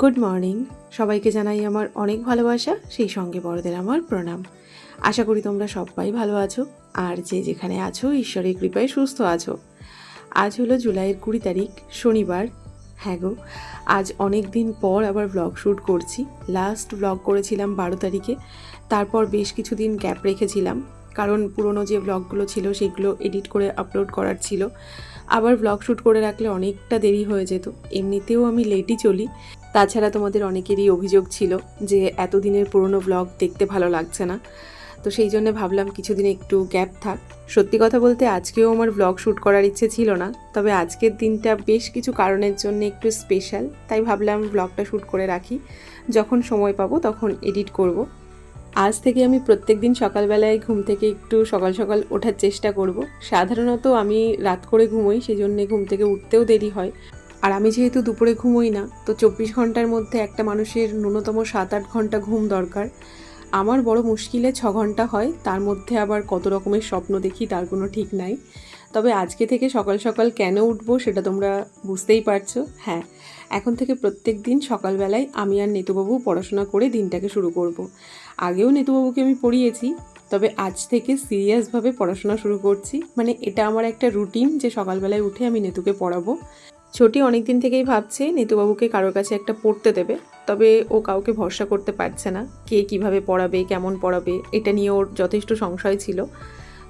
Good morning. সবাইকে জানাই আমার অনেক ভালোবাসা, সেই সঙ্গে বড়দের আমার প্রণাম। আশা করি তোমরা সবাই ভালো আছো, আর যে যেখানে আছো, ঈশ্বরের কৃপায় সুস্থ আছো। আজ হলো জুলাইয়ের কুড়ি তারিখ, শনিবার। হ্যাঁ গো, আজ অনেক দিন পর আবার ব্লগ শ্যুট করছি। লাস্ট ব্লগ করেছিলাম বারো তারিখে, তারপর বেশ কিছুদিন গ্যাপ রেখেছিলাম। কারণ পুরনো যে ব্লগগুলো ছিল, সেগুলো এডিট করে আপলোড করার ছিল। আবার ব্লগ শ্যুট করে রাখলে অনেকটা দেরি হয়ে যেত। এমনিতেও আমি লেটই চলি। তাছাড়া তোমাদের অনেকেরই অভিযোগ ছিল যে এতদিনের পুরনো ব্লগ দেখতে ভালো লাগছে না তো সেই জন্য ভাবলাম কিছুদিন একটু গ্যাপ থাক সত্যি কথা বলতে আজকেও আমার ব্লগ শ্যুট করার ইচ্ছে ছিল না, তবে আজকের দিনটা বেশ কিছু কারণের জন্য একটু স্পেশাল তাই ভাবলাম ব্লগটা শ্যুট করে রাখি যখন সময় পাবো তখন এডিট করব। আজ থেকে আমি প্রত্যেক দিন সকালবেলায় ঘুম থেকে একটু সকাল সকাল ওঠার চেষ্টা করব। সাধারণত আমি রাত করে ঘুমোই সেই জন্যে ঘুম থেকে উঠতেও দেরি হয় আর আমি যেহেতু দুপুরে ঘুমোই না, তো চব্বিশ ঘণ্টার মধ্যে একটা মানুষের ন্যূনতম সাত আট ঘণ্টা ঘুম দরকার। আমার বড় মুশকিলে ছ ঘণ্টা হয়, তার মধ্যে আবার কত রকমের স্বপ্ন দেখি তার কোনো ঠিক নাই। তবে আজকে থেকে সকাল সকাল কেন উঠবো সেটা তোমরা বুঝতেই পারছ। হ্যাঁ এখন থেকে প্রত্যেক দিন সকালবেলায় আমি আর নেতুবাবু পড়াশোনা করে দিনটাকে শুরু করব। আগেও নেতুবাবুকে আমি পড়িয়েছি, তবে আজ থেকে সিরিয়াসভাবে পড়াশোনা শুরু করছি। মানে এটা আমার একটা রুটিন যে সকালবেলায় উঠে আমি নেতুকে পড়াবো। ছোটি অনেক দিন থেকেই ভাবছে নিতুবাবুকে কারোর কাছে একটা পড়তে দেবে, তবে ও কাউকে ভরসা করতে পারছে না, কে কীভাবে পড়াবে, কেমন পড়াবে, এটা নিয়ে ওর যথেষ্ট সংশয় ছিল।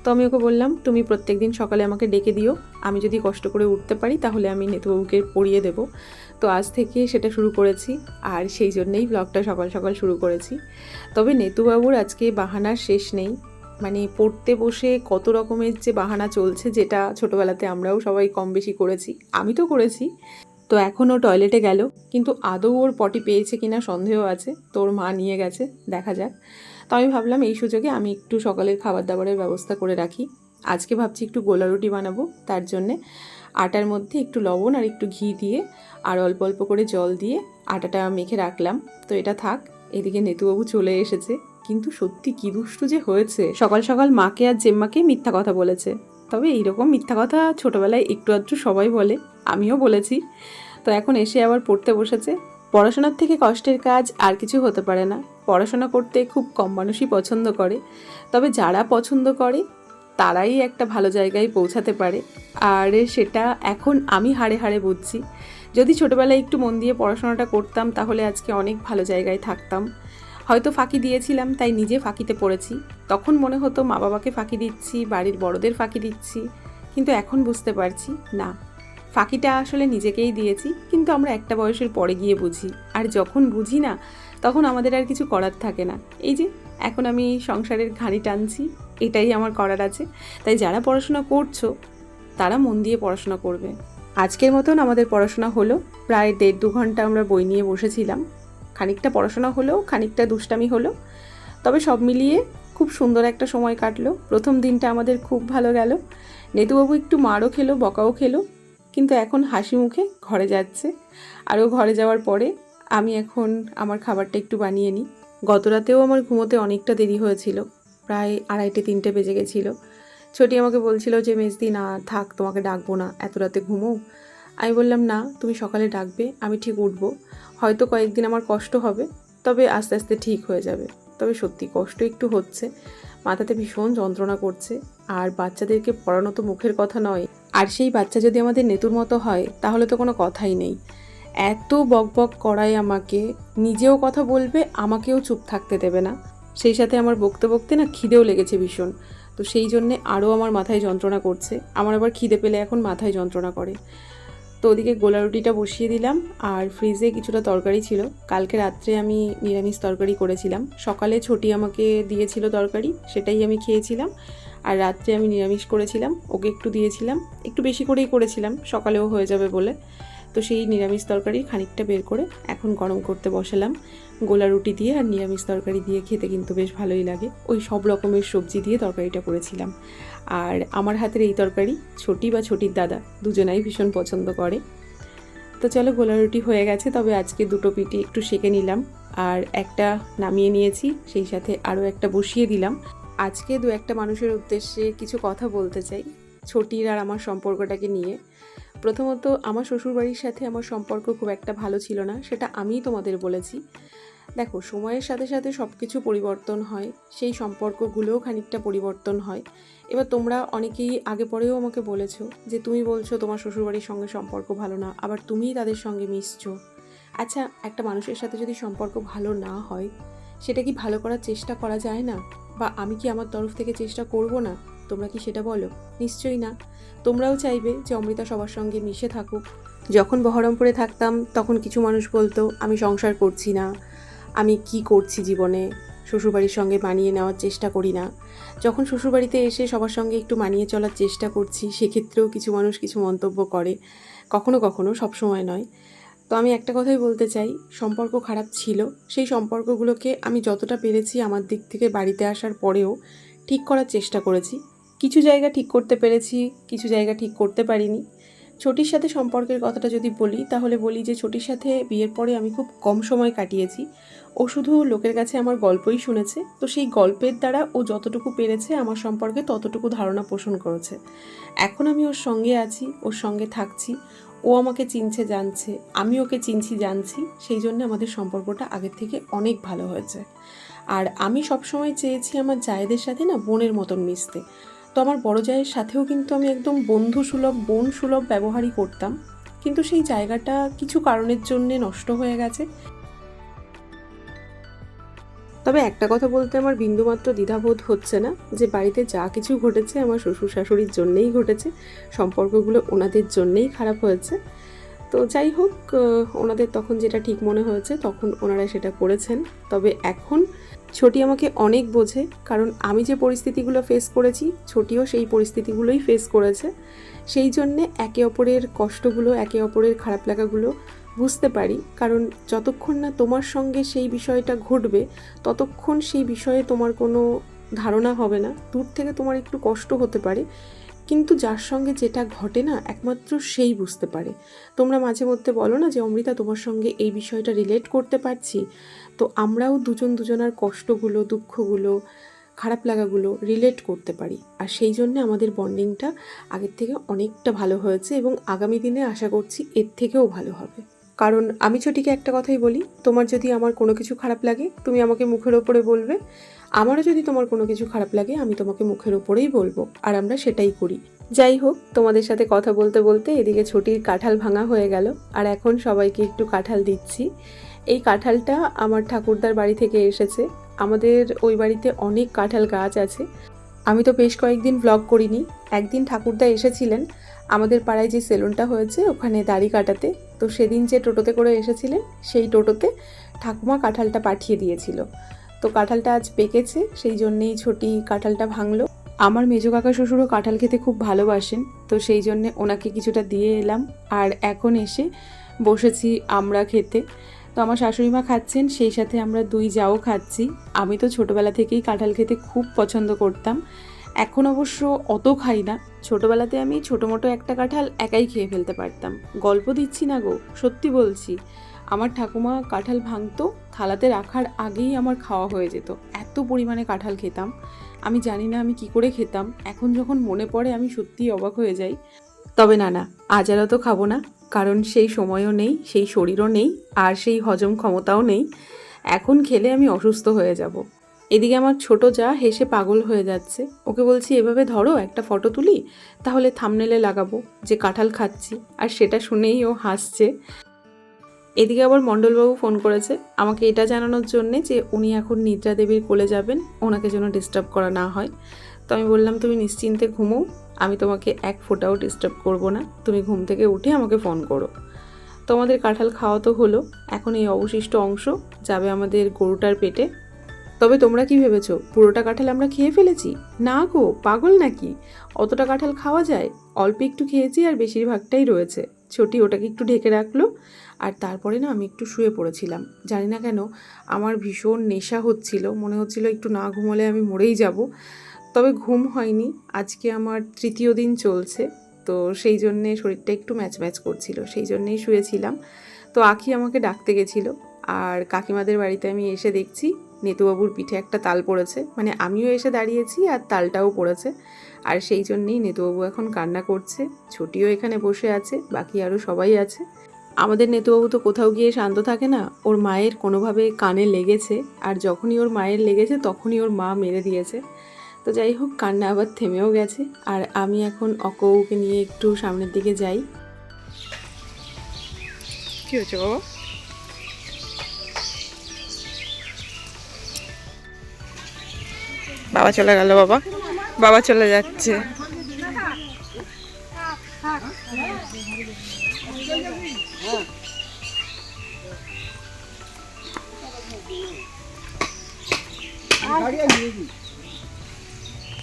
তো আমি ওকে বললাম, তুমি প্রত্যেক দিন সকালে আমাকে ডেকে দিও, আমি যদি কষ্ট করে উঠতে পারি তাহলে আমি নেতুবাবুকে পড়িয়ে দেবো। তো আজ থেকে সেটা শুরু করেছি, আর সেই জন্যেই ব্লগটা সকাল সকাল শুরু করেছি। তবে নেতুবাবুর আজকে বাহানার শেষ নেই মানে পড়তে বসে কত রকমের যে বাহানা চলছে যেটা ছোটোবেলাতে আমরাও সবাই কম বেশি করেছি, আমি তো করেছি। তো এখন ও টয়লেটে গেল, কিন্তু আদৌ ওর পটি পেয়েছে কিনা সন্দেহ আছে, তোর মা নিয়ে গেছে, দেখা যাক। তো আমি ভাবলাম এই সুযোগে আমি একটু সকালের খাবার দাবারের ব্যবস্থা করে রাখি। আজকে ভাবছি একটু গোলা রুটি বানাবো, তার জন্যে আটার মধ্যে একটু লবণ আর একটু ঘি দিয়ে আর অল্প অল্প করে জল দিয়ে আটাটা মেখে রাখলাম। তো এটা থাক, এদিকে নেতুবাবু চলে এসেছে। কিন্তু সত্যি কি দুষ্টু যে হয়েছে? সকাল সকাল মাকে আর জেম্মাকে মিথ্যা কথা বলেছে। তবে এইরকম মিথ্যা কথা ছোটোবেলায় একটু আধটু সবাই বলে, আমিও বলেছি। তো এখন এসে আবার পড়তে বসেছে। পড়াশোনার থেকে কষ্টের কাজ আর কিছু হতে পারে না। পড়াশোনা করতে খুব কম মানুষই পছন্দ করে। তবে যারা পছন্দ করে, তারাই একটা ভালো জায়গায় পৌঁছাতে পারে। আর সেটা এখন আমি হাড়ে হাড়ে বুঝছি। যদি ছোটোবেলায় একটু মন দিয়ে পড়াশোনাটা করতাম, তাহলে আজকে অনেক ভালো জায়গায় থাকতাম। হয়তো ফাঁকি দিয়েছিলাম, তাই নিজে ফাঁকিতে পড়েছি। তখন মনে হতো মা বাবাকে ফাঁকি দিচ্ছি, বাড়ির বড়দের ফাঁকি দিচ্ছি, কিন্তু এখন বুঝতে পারছি, না। ফাঁকিটা আসলে নিজেকেই দিয়েছি, কিন্তু আমরা একটা বয়সের পরে গিয়ে বুঝি। আর যখন বুঝি না, তখন আমাদের আর কিছু করার থাকে না। এই যে, এখন আমি সংসারের ঘানি টানছি, এটাই আমার করার আছে। তাই যারা পড়াশোনা করছ, তারা মন দিয়ে পড়াশোনা করবে। আজকের মতন আমাদের পড়াশোনা হলো। প্রায় দেড় দু ঘণ্টা আমরা বই নিয়ে বসেছিলাম। খানিকটা পড়াশোনা হলেও খানিকটা দুষ্টামি হলো, তবে সব মিলিয়ে খুব সুন্দর একটা সময় কাটলো। প্রথম দিনটা আমাদের খুব ভালো গেল। নেতুবাবু একটু মারও খেলো, বকাও খেলো, কিন্তু এখন হাসি মুখে ঘরে যাচ্ছে। আর ও ঘরে যাওয়ার পরে আমি এখন আমার খাবারটা একটু বানিয়ে নিই। গত রাতেও আমার ঘুমোতে অনেকটা দেরি হয়েছিল, প্রায় আড়াইটে, তিনটে বেজে গেছিল। ছোটি আমাকে বলছিল যে, মেজদি, না, থাক, তোমাকে ডাকবো না, এত রাতে ঘুমো। আমি বললাম, না, তুমি সকালে ডাকবে, আমি ঠিক উঠবো। হয়তো কয়েকদিন আমার কষ্ট হবে, তবে আস্তে আস্তে ঠিক হয়ে যাবে। তবে সত্যি কষ্ট একটু হচ্ছে। মাথাতে ভীষণ যন্ত্রণা করছে। আর বাচ্চাদেরকে পড়ানো তো মুখের কথা নয়। আর সেই বাচ্চা যদি আমাদের নেতুর মতো হয়, তাহলে তো কোনো কথাই নেই। এত বক বক করায় আমাকে। নিজেও কথা বলবে, আমাকেও চুপ থাকতে দেবে না। সেই সাথে আমার বকতে বকতে না খিদেও লেগেছে ভীষণ। তো সেই জন্যে আরও আমার মাথায় যন্ত্রণা করছে। আমার আবার খিদে পেলে এখন মাথায় যন্ত্রণা করে। তো ওদিকে গোলা রুটিটা বসিয়ে দিলাম আর ফ্রিজে কিছুটা তরকারি ছিল। কালকে রাত্রে আমি নিরামিষ তরকারি করেছিলাম। সকালে ছোটি আমাকে দিয়েছিল তরকারি, সেটাই আমি খেয়েছিলাম। আর রাত্রে আমি নিরামিষ করেছিলাম, ওকে একটু দিয়েছিলাম। একটু বেশি করেই করেছিলাম, সকালেও হয়ে যাবে বলে। তো সেই নিরামিষ তরকারি খানিকটা বের করে এখন গরম করতে বসালাম। গোলা রুটি দিয়ে আর নিরামিষ তরকারি দিয়ে খেতে কিন্তু বেশ ভালোই লাগে। ওই সব রকমের সবজি দিয়ে তরকারিটা করেছিলাম। আর আমার হাতের এই তরকারি ছোটি বা ছোটির দাদা দুজনাই ভীষণ পছন্দ করে। তো চলো গোলা রুটি হয়ে গেছে, তবে আজকে দুটো পিঠে একটু সেকে নিলাম। আর একটা নামিয়ে নিয়েছি, সেই সাথে আরও একটা বসিয়ে দিলাম। আজকে দু একটা মানুষের উদ্দেশ্যে কিছু কথা বলতে চাই, ছোটির আর আমার সম্পর্কটাকে নিয়ে। প্রথমত আমার শ্বশুরবাড়ির সাথে আমার সম্পর্ক খুব একটা ভালো ছিল না, সেটা আমিই তোমাদের বলেছি। দেখো, সময়ের সাথে সাথে সব কিছু পরিবর্তন হয়, সেই সম্পর্কগুলোও খানিকটা পরিবর্তন হয়। এবার তোমরা অনেকেই আগে পরেও আমাকে বলেছ যে তুমি বলছো তোমার শ্বশুরবাড়ির সঙ্গে সম্পর্ক ভালো না, আবার তুমিই তাদের সঙ্গে মিশছো। আচ্ছা একটা মানুষের সাথে যদি সম্পর্ক ভালো না হয়, সেটা কি ভালো করার চেষ্টা করা যায় না? বা আমি কি আমার তরফ থেকে চেষ্টা করব না? তোমরা কি সেটা বলো? নিশ্চয়ই না। তোমরাও চাইবে যে অমৃতা সবার সঙ্গে মিশে থাকুক। যখন বহরমপুরে থাকতাম, তখন কিছু মানুষ বলতো, আমি সংসার করছি না। আমি কি করছি জীবনে? শ্বশুরবাড়ির সঙ্গে মানিয়ে নেওয়ার চেষ্টা করি না। যখন শ্বশুরবাড়িতে এসে সবার সঙ্গে একটু মানিয়ে চলার চেষ্টা করছি, সেক্ষেত্রেও কিছু মানুষ কিছু মন্তব্য করে। কখনো কখনো, সবসময় নয়। তো আমি একটা কথাই বলতে চাই, সম্পর্ক খারাপ ছিল, সেই সম্পর্কগুলোকে আমি যতটা পেরেছি আমার দিক থেকে বাড়িতে আসার পরেও ঠিক করার চেষ্টা করেছি। কিছু জায়গা ঠিক করতে পেরেছি, কিছু জায়গা ঠিক করতে পারিনি। ছোটির সাথে সম্পর্কের কথাটা যদি বলি, তাহলে বলি যে ছোটির সাথে বিয়ের পরে আমি খুব কম সময় কাটিয়েছি। ও শুধু লোকের কাছে আমার গল্পই শুনেছে, তো সেই গল্পের দ্বারা ও যতটুকু পেরেছে, আমার সম্পর্কে ততটুকু ধারণা পোষণ করেছে। এখন আমি ওর সঙ্গে আছি, ওর সঙ্গে থাকছি, ও আমাকে চিনছে, জানছে, আমি ওকে চিনছি, জানছি, সেই জন্য আমাদের সম্পর্কটা আগের থেকে অনেক ভালো হয়েছে। আর আমি সবসময় চেয়েছি আমার জায়েদের সাথে না বোনের মতন মিশতে। তো আমার বড় জায়ের সাথেও কিন্তু আমি একদম বন্ধু সুলভ বোন সুলভ ব্যবহারই করতাম। কিন্তু সেই জায়গাটা কিছু কারণের জন্যে নষ্ট হয়ে গেছে। তবে একটা কথা বলতে আমার বিন্দুমাত্র দ্বিধাবোধ হচ্ছে না যে বাড়িতে যা কিছু ঘটেছে আমার শ্বশুর শাশুড়ির জন্যেই ঘটেছে, সম্পর্কগুলো ওনাদের জন্যেই খারাপ হয়েছে। তো যাই হোক ওনাদের তখন যেটা ঠিক মনে হয়েছে তখন ওনারা সেটা করেছেন। তবে এখন ছোটি আমাকে অনেক বোঝে, কারণ আমি যে পরিস্থিতিগুলো ফেস করেছি, ছোটিও সেই পরিস্থিতিগুলোই ফেস করেছে। সেই জন্যে একে অপরের কষ্টগুলো, একে অপরের খারাপ লাগাগুলো বুঝতে পারি, কারণ যতক্ষণ না তোমার সঙ্গে সেই বিষয়টা ঘটবে, ততক্ষণ সেই বিষয়ে তোমার কোনো ধারণা হবে না। দূর থেকে তোমার একটু কষ্ট হতে পারে, কিন্তু যার সঙ্গে যেটা ঘটে না, একমাত্র সেই বুঝতে পারে। তোমরা মাঝে মধ্যে বলো না যে, অমৃতা, তোমার সঙ্গে এই বিষয়টা রিলেট করতে পারছি? তো আমরাও দুজন দুজনার কষ্টগুলো, দুঃখগুলো, খারাপ লাগাগুলো রিলেট করতে পারি। আর সেই জন্য আমাদের বন্ডিংটা আগের থেকে অনেকটা ভালো হয়েছে এবং আগামী দিনে আশা করছি এর থেকেও ভালো হবে। কারণ আমি ছোটিকে একটা কথাই বলি, তোমার যদি আমার কোনো কিছু খারাপ লাগে, তুমি আমাকে মুখের ওপরে বলবে। আমারও যদি তোমার কোনো কিছু খারাপ লাগে, আমি তোমাকে মুখের ওপরেই বলব। আর আমরা সেটাই করি। যাই হোক, তোমাদের সাথে কথা বলতে বলতে এদিকে ছোটির কাঁঠাল ভাঙা হয়ে গেল। আর এখন সবাইকে একটু কাঁঠাল দিচ্ছি। এই কাঁঠালটা আমার ঠাকুরদার বাড়ি থেকে এসেছে। আমাদের ওই বাড়িতে অনেক কাঁঠাল গাছ আছে। আমি তো বেশ কয়েকদিন ব্লগ করিনি। একদিন ঠাকুরদা এসেছিলেন। আমাদের পাড়ায় যে সেলুনটা হয়েছে, ওখানে দাড়ি কাটাতে। তো সেদিন যে টোটোতে করে এসেছিলেন, সেই টোটোতে ঠাকুমা কাঁঠালটা পাঠিয়ে দিয়েছিল। তো কাঁঠালটা আজ পেকেছে, সেই জন্যেই ছোটি কাঁঠালটা ভাঙলো। আমার মেজো কাকা শ্বশুরও কাঁঠাল খেতে খুব ভালোবাসেন। তো সেই জন্যে ওনাকে কিছুটা দিয়ে এলাম। আর এখন এসে বসেছি আমরা খেতে। তো আমার শাশুড়ি মা খাচ্ছেন, সেই সাথে আমরা দুই যাও খাচ্ছি। আমি তো ছোটোবেলা থেকেই কাঁঠাল খেতে খুব পছন্দ করতাম। এখন অবশ্য অত খাই না। ছোটোবেলাতে আমি ছোটো মোটো একটা কাঁঠাল একাই খেয়ে ফেলতে পারতাম। গল্প দিচ্ছি না গো, সত্যি বলছি। আমার ঠাকুমা কাঁঠাল ভাঙতো, থালাতে রাখার আগেই আমার খাওয়া হয়ে যেত। এত পরিমাণে কাঁঠাল খেতাম। আমি জানি না আমি কি করে খেতাম। এখন যখন মনে পড়ে আমি সত্যিই অবাক হয়ে যাই। তবে না না আজ আর তো খাব না, কারণ সেই সময়ও নেই, সেই শরীরও নেই, আর সেই হজম ক্ষমতাও নেই। এখন খেলে আমি অসুস্থ হয়ে যাব। এদিকে আমার ছোট যা হেসে পাগল হয়ে যাচ্ছে। ওকে বলছি, এভাবে ধরো, একটা ফটো তুলি, তাহলে থামনেলে লাগাবো যে কাঁঠাল খাচ্ছি। আর সেটা শুনেই ও হাসছে। এদিকে আবার মণ্ডলবাবু ফোন করেছে, আমাকে এটা জানানোর জন্যে যে উনি এখন নিদ্রা দেবীর কোলে যাবেন, ওনাকে যেন ডিস্টার্ব করা না হয়। তো আমি বললাম, তুমি নিশ্চিন্তে ঘুমো আমি তোমাকে এক ফোঁটাও ডিস্টার্ব করব না। তুমি ঘুম থেকে উঠে আমাকে ফোন করো। তো আমাদের কাঁঠাল খাওয়া তো হলো। এখন এই অবশিষ্ট অংশ যাবে আমাদের গরুটার পেটে। তবে তোমরা কি ভেবেছো, পুরোটা কাঁঠাল আমরা খেয়ে ফেলেছি? না গো, পাগল নাকি? অতটা কাঁঠাল খাওয়া যায়? অল্প একটু খেয়েছি আর বেশিরভাগটাই রয়েছে। ছোটি ওটাকে একটু ঢেকে রাখল। আর তারপরে না আমি একটু শুয়ে পড়েছিলাম। জানি না কেন, আমার ভীষণ নেশা হচ্ছিল। মনে হচ্ছিল একটু না ঘুমোলে আমি মরেই যাব। তবে ঘুম হয়নি। আজকে আমার তৃতীয় দিন চলছে। তো সেই জন্যে শরীরটা একটু ম্যাচ ম্যাচ করছিল, সেই জন্যেই শুয়েছিলাম। তো আখি আমাকে ডাকতে গেছিল, আর কাকিমাদের বাড়িতে আমি এসে দেখছি নেতুবাবুর পিঠে একটা তাল পড়েছে। মানে আমিও এসে দাঁড়িয়েছি আর তালটাও পড়েছে। আর সেই জন্যেই নেতুবাবু এখন কান্না করছে, ছুটিও এখানে বসে আছে, বাকি আরও সবাই আছে। আমাদের নেতুবাবু তো কোথাও গিয়ে শান্ত থাকে না, ওর মায়ের কোনোভাবে কানে লেগেছে, আর যখনই ওর মায়ের লেগেছে তখনই ওর মা মেরে দিয়েছে। তো যাই হোক কান্না আবার থেমেও গেছে। আর আমি এখন অকৌকে নিয়ে একটু সামনের দিকে যাই। কি হচ্ছে বাবা? বাবা চলে গেল বাবা। বাবা চলে যাচ্ছে।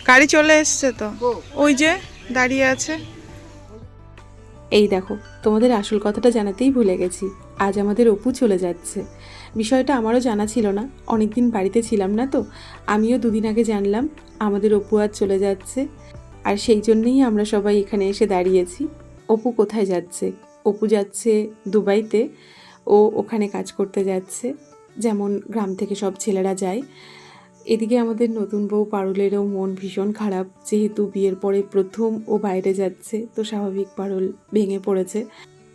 গাড়ি চলে এসছে তো। ওই যে দাঁড়িয়ে আছে। এই দেখো তোমাদের আসল কথাটা জানাতেই ভুলে গেছি। আজ আমাদের অপু চলে যাচ্ছে। বিষয়টা আমারও জানা ছিল না। অনেক দিন বাড়িতে ছিলাম না তো। আমিও দুদিন আগে জানলাম আমাদের অপু আজ চলে যাচ্ছে। আর সেই জন্যেই আমরা সবাই এখানে এসে দাঁড়িয়েছি। অপু কোথায় যাচ্ছে? অপু যাচ্ছে দুবাইতে। ও ওখানে কাজ করতে যাচ্ছে। যেমন গ্রাম থেকে সব ছেলেরা যায়। এদিকে আমাদের নতুন বউ পারুলেরও মন ভীষণ খারাপ, যেহেতু বিয়ের পরে প্রথম ও বাইরে যাচ্ছে, তো স্বাভাবিক পারুল ভেঙে পড়েছে।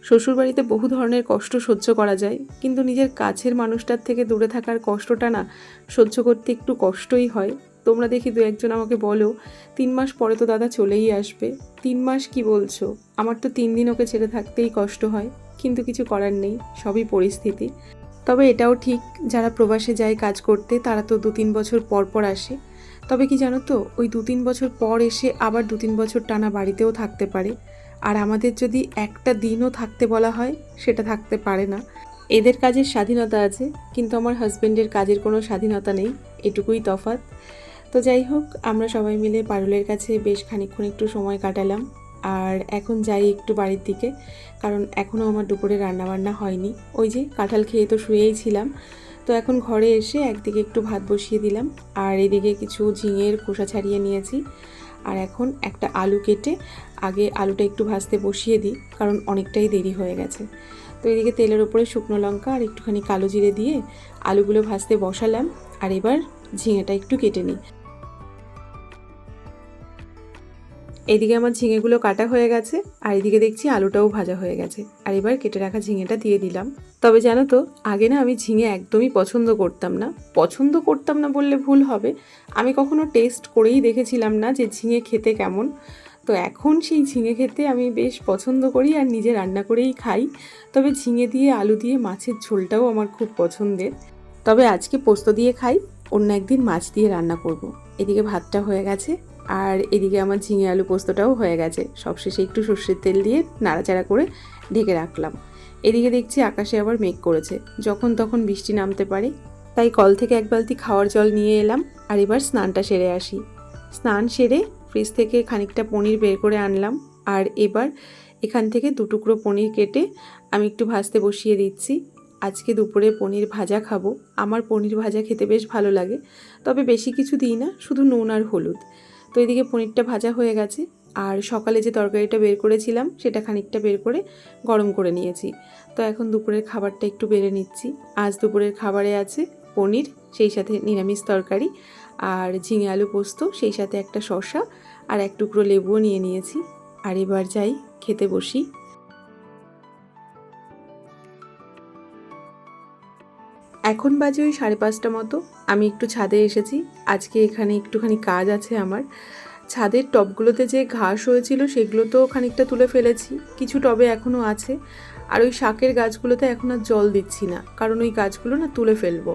শ্বশুরবাড়িতে বহু ধরনের কষ্ট সহ্য করা যায়, কিন্তু নিজের কাছের মানুষটার থেকে দূরে থাকার কষ্টটা না সহ্য করতে একটু কষ্টই হয়। তোমরা দেখি দু একজন আমাকে বলো, তিন মাস পরে তো দাদা চলেই আসবে। তিন মাস কি বলছো? আমার তো তিন দিন ওকে ছেড়ে থাকতেই কষ্ট হয়, কিন্তু কিছু করার নেই, সবই পরিস্থিতি। তবে এটাও ঠিক, যারা প্রবাসে যায় কাজ করতে, তারা তো দু তিন বছর পর পর আসে। তবে কি জানো তো, ওই দু তিন বছর পর এসে আবার দু তিন বছর টানা বাড়িতেও থাকতে পারে। আর আমাদের যদি একটা দিনও থাকতে বলা হয়, সেটা থাকতে পারে না। এদের কাজের স্বাধীনতা আছে, কিন্তু আমার হাজব্যান্ডের কাজের কোনো স্বাধীনতা নেই, এটুকুই তফাৎ। তো যাই হোক, আমরা সবাই মিলে পারুলের কাছে বেশ খানিকক্ষণ একটু সময় কাটালাম। আর এখন যাই একটু বাড়ির দিকে। কারণ এখনও আমার দুপুরে রান্নাবান্না হয়নি। ওই যে কাঁঠাল খেয়ে তো শুয়েই ছিলাম। তো এখন ঘরে এসে একদিকে একটু ভাত বসিয়ে দিলাম, আর এদিকে কিছু ঝিঙের খোসা ছাড়িয়ে নিয়েছি। আর এখন একটা আলু কেটে আগে আলুটা একটু ভাজতে বসিয়ে দিই, কারণ অনেকটাই দেরি হয়ে গেছে। তো এদিকে তেলের ওপরে শুকনো লঙ্কা আর একটুখানি কালো জিরে দিয়ে আলুগুলো ভাজতে বসালাম, আর এবার ঝিঙেটা একটু কেটে নিই। এদিকে আমার ঝিঙেগুলো কাটা হয়ে গেছে, আর এদিকে দেখছি আলুটাও ভাজা হয়ে গেছে। আর এবার কেটে রাখা ঝিঙেটা দিয়ে দিলাম। তবে জানো তো, আগে না আমি ঝিঙে একদমই পছন্দ করতাম না। পছন্দ করতাম না বললে ভুল হবে। আমি কখনো টেস্ট করেই দেখেছিলাম না যে ঝিঙে খেতে কেমন। তো এখন সেই ঝিঙে খেতে আমি বেশ পছন্দ করি আর নিজে রান্না করেই খাই। তবে ঝিঙে দিয়ে আলু দিয়ে মাছের ঝোলটাও আমার খুব পছন্দের। তবে আজকে পোস্ত দিয়ে খাই, অন্য একদিন মাছ দিয়ে রান্না করব। এদিকে ভাতটা হয়ে গেছে। আর এদিকে আমার ঝিঙে আলু পোস্তটাও হয়ে গেছে। সবশেষে একটু সর্ষের তেল দিয়ে নাড়াচাড়া করে ঢেকে রাখলাম। এদিকে দেখছি আকাশে আবার মেঘ করেছে। যখন তখন বৃষ্টি নামতে পারে। তাই কল থেকে এক বালতি খাওয়ার জল নিয়ে এলাম আর এবার স্নানটা সেরে আসি। স্নান সেরে ফ্রিজ থেকে খানিকটা পনির বের করে আনলাম আর এবার এখান থেকে দুটুকরো পনির কেটে আমি একটু ভাজতে বসিয়ে দিচ্ছি। আজকে দুপুরে পনির ভাজা খাব। আমার পনির ভাজা খেতে বেশ ভালো লাগে। তবে বেশি কিছু দিই না, শুধু নুন আর হলুদ। তো এদিকে পনিরটা ভাজা হয়ে গেছে। আর সকালে যে তরকারিটা বের করেছিলাম, সেটা খানিকটা বের করে গরম করে নিয়েছি। তো এখন দুপুরের খাবারটা একটু বেড়ে নিচ্ছি। আজ দুপুরের খাবারে আছে পনির, সেই সাথে নিরামিষ তরকারি আর ঝিঙে আলু পোস্ত, সেই সাথে একটা শসা আর এক টুকরো লেবুও নিয়ে নিয়েছি। আর এবার যাই খেতে বসি। এখন বাজে ওই সাড়ে পাঁচটা মতো। আমি একটু ছাদে এসেছি। আজকে এখানে একটুখানি কাজ আছে আমার। ছাদের টবগুলোতে যে ঘাস হয়েছিল সেগুলো তো খানিকটা তুলে ফেলেছি। কিছু টবে এখনও আছে। আর ওই শাকের গাছগুলোতে এখন আর জল দিচ্ছি না। কারণ ওই গাছগুলো না তুলে ফেলব।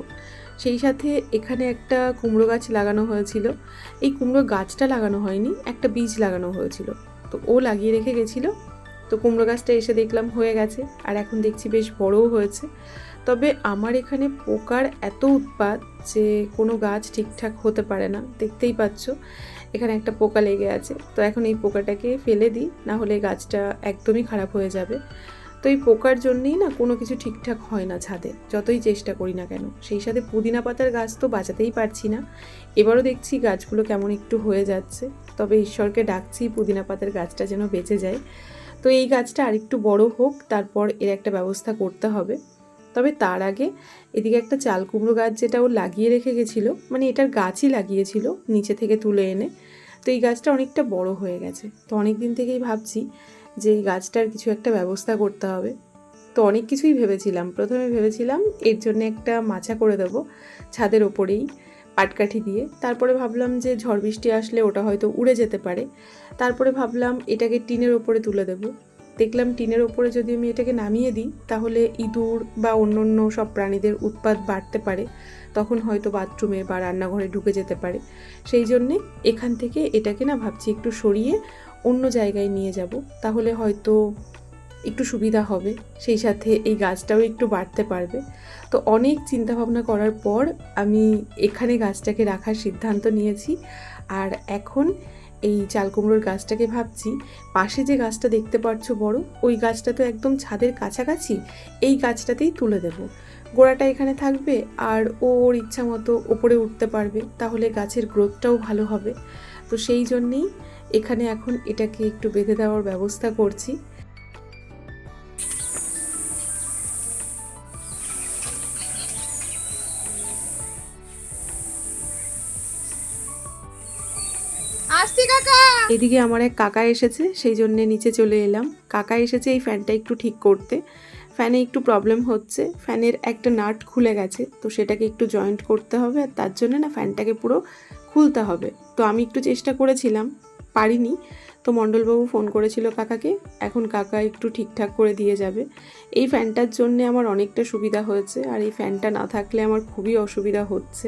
সেই সাথে এখানে একটা কুমড়ো গাছ লাগানো হয়েছিল। এই কুমড়ো গাছটা লাগানো হয়নি, একটা বীজ লাগানো হয়েছিল। তো ও লাগিয়ে রেখে গেছিল। তো কুমড়ো গাছটা এসে দেখলাম হয়ে গেছে। আর এখন দেখছি বেশ বড়ও হয়েছে। তবে আমার এখানে পোকার এত উৎপাত যে কোনো গাছ ঠিকঠাক হতে পারে না। দেখতেই পাচ্ছ, এখানে একটা পোকা লেগে আছে। তো এখন এই পোকাটাকে ফেলে দিই, না হলে গাছটা একদমই খারাপ হয়ে যাবে। তো এই পোকার জন্যেই না কোনো কিছু ঠিকঠাক হয় না ছাদে, যতই চেষ্টা করি না কেন। সেই সাথে পুদিনা পাতার গাছ তো বাঁচাতেই পারছি না। এবারও দেখছি গাছগুলো কেমন একটু হয়ে যাচ্ছে। তবে ঈশ্বরকে ডাকছি পুদিনা পাতার গাছটা যেন বেঁচে যায়। তো এই গাছটা আরেকটু বড় হোক, তারপর এর একটা ব্যবস্থা করতে হবে। তবে তার আগে এদিকে একটা চাল কুমড়ো গাছ যেটা ও লাগিয়ে রেখে গেছিল মানে এটার গাছই লাগিয়েছিল নিচে থেকে তুলে এনে, তো এই গাছটা অনেকটা বড় হয়ে গেছে। তো অনেক দিন থেকেই ভাবছি যে এই গাছটার কিছু একটা ব্যবস্থা করতে হবে। তো অনেক কিছুই ভেবেছিলাম। প্রথমে ভেবেছিলাম এর জন্য একটা মাচা করে দেবো ছাদের ওপরেই পাটকাঠি দিয়ে। তারপরে ভাবলাম যে ঝড় বৃষ্টি আসলে ওটা হয়তো উড়ে যেতে পারে। তারপরে ভাবলাম এটাকে টিনের ওপরে তুলে দেব। দেখলাম টিনের ওপরে যদি আমি এটাকে নামিয়ে দিই, তাহলে ইঁদুর বা অন্য অন্য সব প্রাণীদের উৎপাত বাড়তে পারে। তখন হয়তো বাথরুমে বা রান্নাঘরে ঢুকে যেতে পারে। সেই জন্যে এখান থেকে এটাকে না ভাবছি একটু সরিয়ে অন্য জায়গায় নিয়ে যাব। তাহলে হয়তো একটু সুবিধা হবে। সেই সাথে এই গাছটাও একটু বাড়তে পারবে। তো অনেক চিন্তাভাবনা করার পর আমি এখানে গাছটাকে রাখার সিদ্ধান্ত নিয়েছি। আর এখন এই চাল কুমড়োর গাছটাকে ভাবছি, পাশে যে গাছটা দেখতে পাচ্ছ বড়, ওই গাছটা তো একদম ছাদের কাছাকাছি, এই গাছটাতেই তুলে দেব। গোড়াটা এখানে থাকবে আর ওর ইচ্ছা মতো ওপরে উঠতে পারবে, তাহলে গাছের গ্রোথটাও ভালো হবে। তো সেই জন্যেই এখানে এখন এটাকে একটু বেঁধে দেওয়ার ব্যবস্থা করছি। এদিকে আমার এক কাকা এসেছে, সেই জন্যে নিচে চলে এলাম। কাকা এসেছে এই ফ্যানটা একটু ঠিক করতে। ফ্যানে একটু প্রবলেম হচ্ছে। ফ্যানের একটা নাট খুলে গেছে, তো সেটাকে একটু জয়েন্ট করতে হবে, আর তার জন্য না ফ্যানটাকে পুরো খুলতে হবে। তো আমি একটু চেষ্টা করেছিলাম, পারিনি। তো মণ্ডলবাবু ফোন করেছিল কাকাকে, এখন কাকা একটু ঠিকঠাক করে দিয়ে যাবে। এই ফ্যানটার জন্যে আমার অনেকটা সুবিধা হয়েছে, আর এই ফ্যানটা না থাকলে আমার খুবই অসুবিধা হচ্ছে।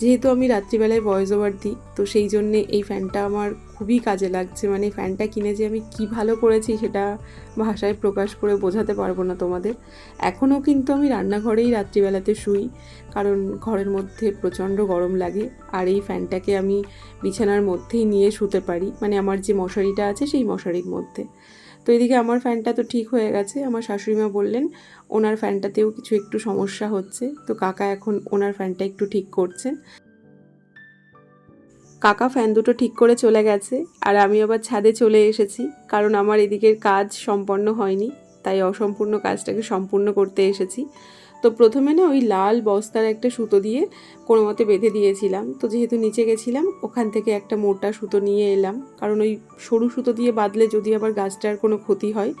যেহেতু আমি রাত্রিবেলায় ভয়েস ওভার দিই, তো সেই জন্যে এই ফ্যানটা আমার খুবই কাজে লাগছে। মানে ফ্যানটা কিনে যে আমি কি ভালো করেছি সেটা ভাষায় প্রকাশ করে বোঝাতে পারব না তোমাদের। এখনও কিন্তু আমি রান্নাঘরেই রাত্রিবেলাতে শুই, কারণ ঘরের মধ্যে প্রচণ্ড গরম লাগে, আর এই ফ্যানটাকে আমি বিছানার মধ্যেই নিয়ে শুতে পারি। মানে আমার যে মশারিটা আছে সেই মশারির মধ্যে। তো এদিকে আমার ফ্যানটা তো ঠিক হয়ে গেছে। আমার শাশুড়িমা বললেন, ওনার ফ্যানটাতেও কিছু একটু সমস্যা হচ্ছে। তো কাকা এখন ওনার ফ্যানটা একটু ঠিক করছেন। কাকা ফ্যান দুটো ঠিক করে চলে গেছে আর আমি আবার ছাদে চলে এসেছি, কারণ আমার এদিকের কাজ সম্পন্ন হয়নি, তাই অসম্পূর্ণ কাজটাকে সম্পূর্ণ করতে এসেছি। তো প্রথমে না ওই লাল বস্তার একটা সুতো দিয়ে কোনো মতে বেঁধে দিয়েছিলাম। তো যেহেতু নিচে গেছিলাম, ওখান থেকে একটা মোটা সুতো নিয়ে এলাম। কারণ ওই সরু সুতো দিয়ে বাঁধলে যদি আবার গাছটার কোনো ক্ষতি হয়,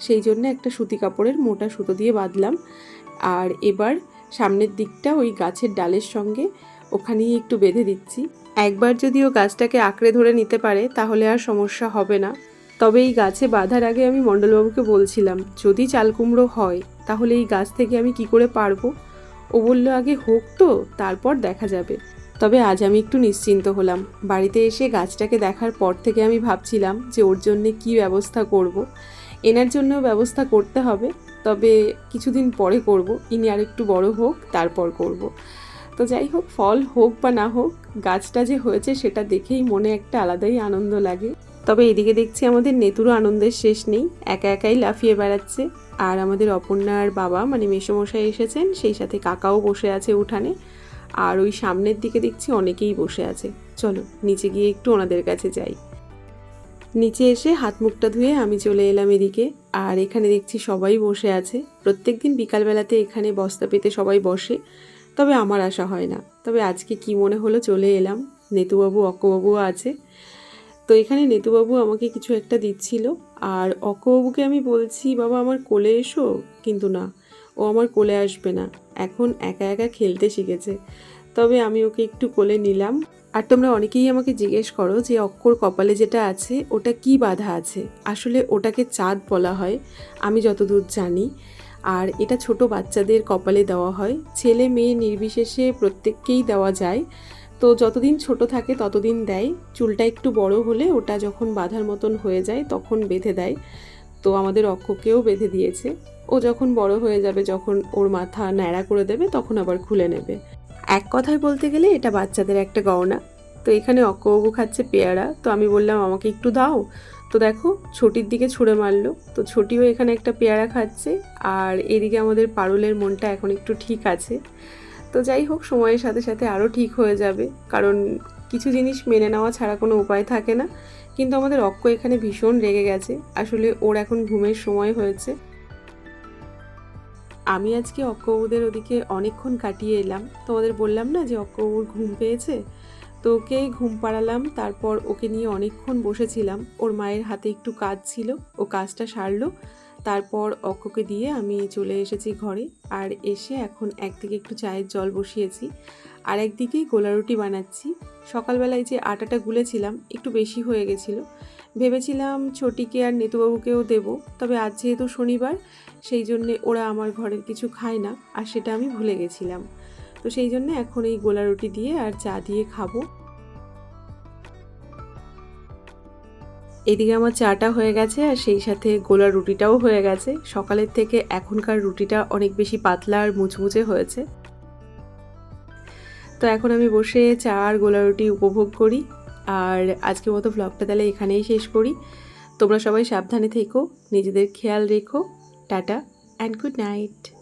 সেই জন্য একটা সুতি কাপড়ের মোটা সুতো দিয়ে বাঁধলাম। আর এবার সামনের দিকটা ওই গাছের ডালের সঙ্গে ওখানেই একটু বেঁধে দিচ্ছি। একবার যদি ও গাছটাকে আঁকড়ে ধরে নিতে পারে, তাহলে আর সমস্যা হবে না। তবে এই গাছে বাঁধার আগে আমি মণ্ডলবাবুকে বলছিলাম, যদি চাল কুমড়ো হয়, তাহলে এই গাছ থেকে আমি কি করে পারব? ও বলল, আগে হোক তো, তারপর দেখা যাবে। তবে আজ আমি একটু নিশ্চিন্ত হলাম। বাড়িতে এসে গাছটাকে দেখার পর থেকে আমি ভাবছিলাম যে ওর জন্য কি ব্যবস্থা করব। এনার জন্য ব্যবস্থা করতে হবে, তবে কিছুদিন পরে করব। ইনি আর একটু বড় হোক, তারপর করব। তো যাই হোক, ফল হোক বা না হোক, গাছটা যে হয়েছে সেটা দেখেই মনে একটা আলাদাই আনন্দ লাগে। তবে এদিকে দেখছি আমাদের নেতুরও আনন্দের শেষ নেই, একা একাই লাফিয়ে বেড়াচ্ছে। আর আমাদের অপর্ণার বাবা মানে মেসোমশাই এসেছেন, সেই সাথে কাকাও বসে আছে উঠানে। আর ওই সামনের দিকে দেখছি অনেকেই বসে আছে। চলো, নিচে গিয়ে একটু ওনাদের কাছে যাই। নিচে এসে হাত মুখটা ধুয়ে আমি চলে এলাম এদিকে। আর এখানে দেখছি সবাই বসে আছে। প্রত্যেক দিন বিকালবেলাতে এখানে বস্তা পেতে সবাই বসে। তবে আমার আশা হয় না। তবে আজকে কি মনে হলো চলে এলাম। নেতুবাবু, অক্কবাবুও আছে। তো এখানে নেতুবাবু আমাকে কিছু একটা দিচ্ছিল। আর অকবাবুকে আমি বলছি, বাবা, আমার কোলে এসো। কিন্তু না, ও আমার কোলে আসবে না। এখন একা একা খেলতে শিখেছে। তবে আমি ওকে একটু কোলে নিলাম। আর তোমরা অনেকেই আমাকে জিজ্ঞেস করো যে অক্ষর কপালে যেটা আছে, ওটা কি বাধা আছে? আসলে ওটাকে চাঁদ বলা হয়, আমি যতদূর জানি। আর এটা ছোট বাচ্চাদের কপালে দেওয়া হয়। ছেলে মেয়ে নির্বিশেষে প্রত্যেককেই দেওয়া যায়। তো যতদিন ছোট থাকে ততদিন দেয়। চুলটা একটু বড় হলে ওটা যখন বাঁধার মতন হয়ে যায় তখন বেঁধে দেয়। তো আমাদের অক্ষকেও বেঁধে দিয়েছে। ও যখন বড় হয়ে যাবে, যখন ওর মাথা ন্যাড়া করে দেবে, তখন আবার খুলে নেবে। এক কথায় বলতে গেলে এটা বাচ্চাদের একটা গহনা। তো এখানে অক্কবাবু খাচ্ছে পেয়ারা। তো আমি বললাম, আমাকে একটু দাও। তো দেখো, ছটির দিকে ছুঁড়ে মারলো। তো ছটিও এখানে একটা পেয়ারা খাচ্ছে। আর এদিকে আমাদের পারুলের মনটা এখন একটু ঠিক আছে। তো যাই হোক, সময়ের সাথে সাথে আরও ঠিক হয়ে যাবে। কারণ কিছু জিনিস মেনে নেওয়া ছাড়া কোনো উপায় থাকে না। কিন্তু আমাদের অক্ক এখানে ভীষণ রেগে গেছে। আসলে ওর এখন ঘুমের সময় হয়েছে। আমি আজকে অক্কবুদের ওদিকে অনেকক্ষণ কাটিয়ে এলাম। তোমাদের বললাম না যে অক্কবুর ঘুম পেয়েছে? তো ওকে ঘুম পাড়ালাম, তারপর ওকে নিয়ে অনেকক্ষণ বসেছিলাম। ওর মায়ের হাতে একটু কাজ ছিল। ও কাজটা সারলো। তারপর অক্ককে দিয়ে আমি চলে এসেছি ঘরে। আর এসে এখন একদিকে একটু চায়ের জল বসিয়েছি, আর একদিকে গোলা রুটি বানাচ্ছি। সকালবেলায় যে আটাটা গুলেছিলাম একটু বেশি হয়ে গেছিল। ভেবেছিলাম ছোটিকে আর নেতুবাবুকেও দেব, তবে আজ যেহেতু শনিবার, সেই জন্যে ওরা আমার ঘরের কিছু খায় না, আর সেটা আমি ভুলে গেছিলাম। তো সেই জন্য এখন এই গোলা রুটি দিয়ে আর চা দিয়ে খাব। এদিকে আমার চাটা হয়ে গেছে আর সেই সাথে গোলা রুটিটাও হয়ে গেছে। সকালের থেকে এখনকার রুটিটা অনেক বেশি পাতলা আর মুচমুচে হয়েছে। তো এখন আমি বসে চা আর গোলা রুটি উপভোগ করি আর আজকের মতো ব্লগটা তাহলে এখানেই শেষ করি। তোমরা সবাই সাবধানে থেকো, নিজেদের খেয়াল রেখো। Tata and good night